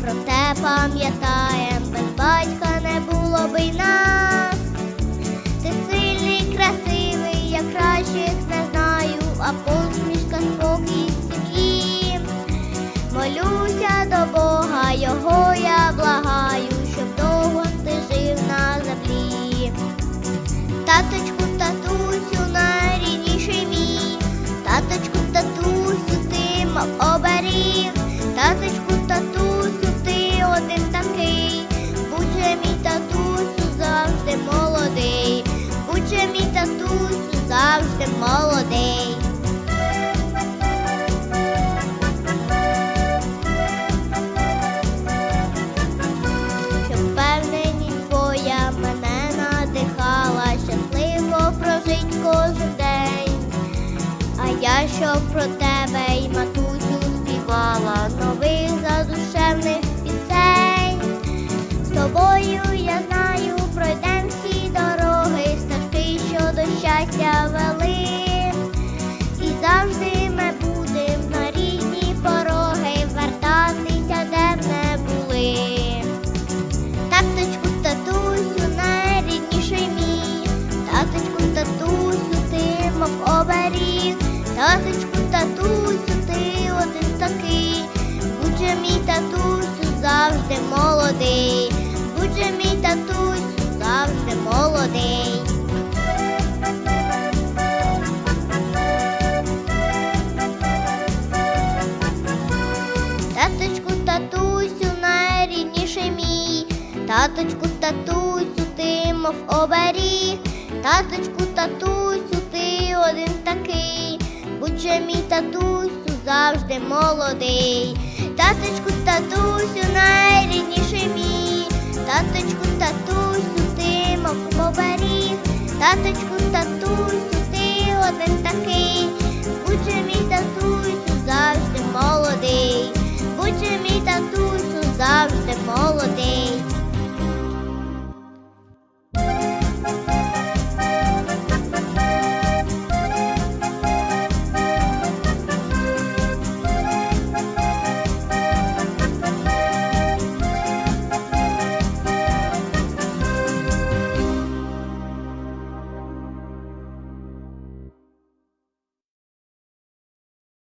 проте пам'ятаєм, без батька не було би й нас. Ти сильний, красивий, я кращих не знаю, а посмішка спокій сім'ї. Молюся до Бога, його я молодий. Щоб впевненість твоя мене надихала, щасливо прожить кожен день. А я що про тебе й матусю оберіг, таточку, татусю, ти один такий, будь мій татусю завжди молодий, будь мій татусю завжди молодий. Таточку, татусю, найрідніший мій, таточку, татусю, ти мов оберіг, таточку, татусю, ти один такий, будь мій татусю завжди молодий, таточку, татусю, найрідніший мій, таточку, татусю, ти мов поберіг, таточку,